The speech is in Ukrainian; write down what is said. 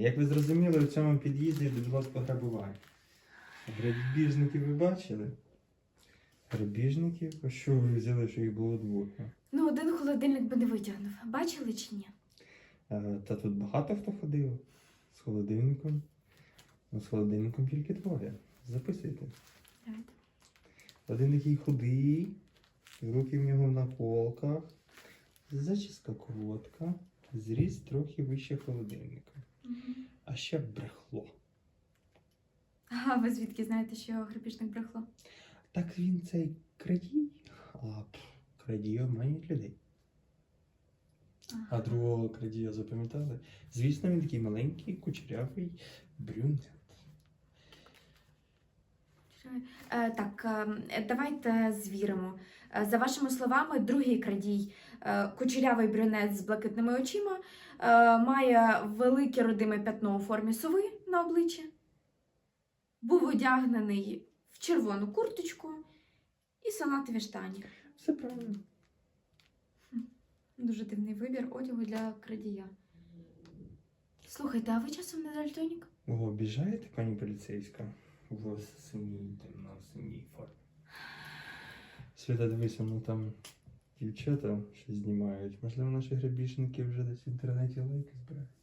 Як ви зрозуміли, у цьому під'їзді відбулось пограбування. Грабіжників ви бачили? Грабіжників? А що ви взяли, що їх було двоє? Ну, один холодильник би не витягнув. Бачили чи ні? Е, Та тут багато хто ходив з холодильником. Ну, з холодильником тільки двоє. Записуйте. Давайте. Один такий худий, руки в нього на полках, зачіска коротка, зріст трохи вище холодильника. А ще брехло. А ви звідки знаєте, що грабіжник брехло? Так він цей крадій, а пф, крадії обманюють людей. А другого крадія запам'ятали? Звісно, він такий маленький, кучерявий брюнет. Е, так, е, давайте звіримо. Е, За вашими словами, другий крадій, кучерявий брюнет з блакитними очима, е, має велике родиме пятно у формі сови на обличчі, був одягнений в червону курточку і салатові штані. Все правильно. Дуже дивний вибір одягу для крадія. Слухайте, а ви часом не дальтонік? О, обіжаєте, пані поліцейська? В синій темно синій формі. Свята, дивися, ну там дівчата щось знімають. Можливо, наші грабіжники вже десь в інтернеті лайки збирають.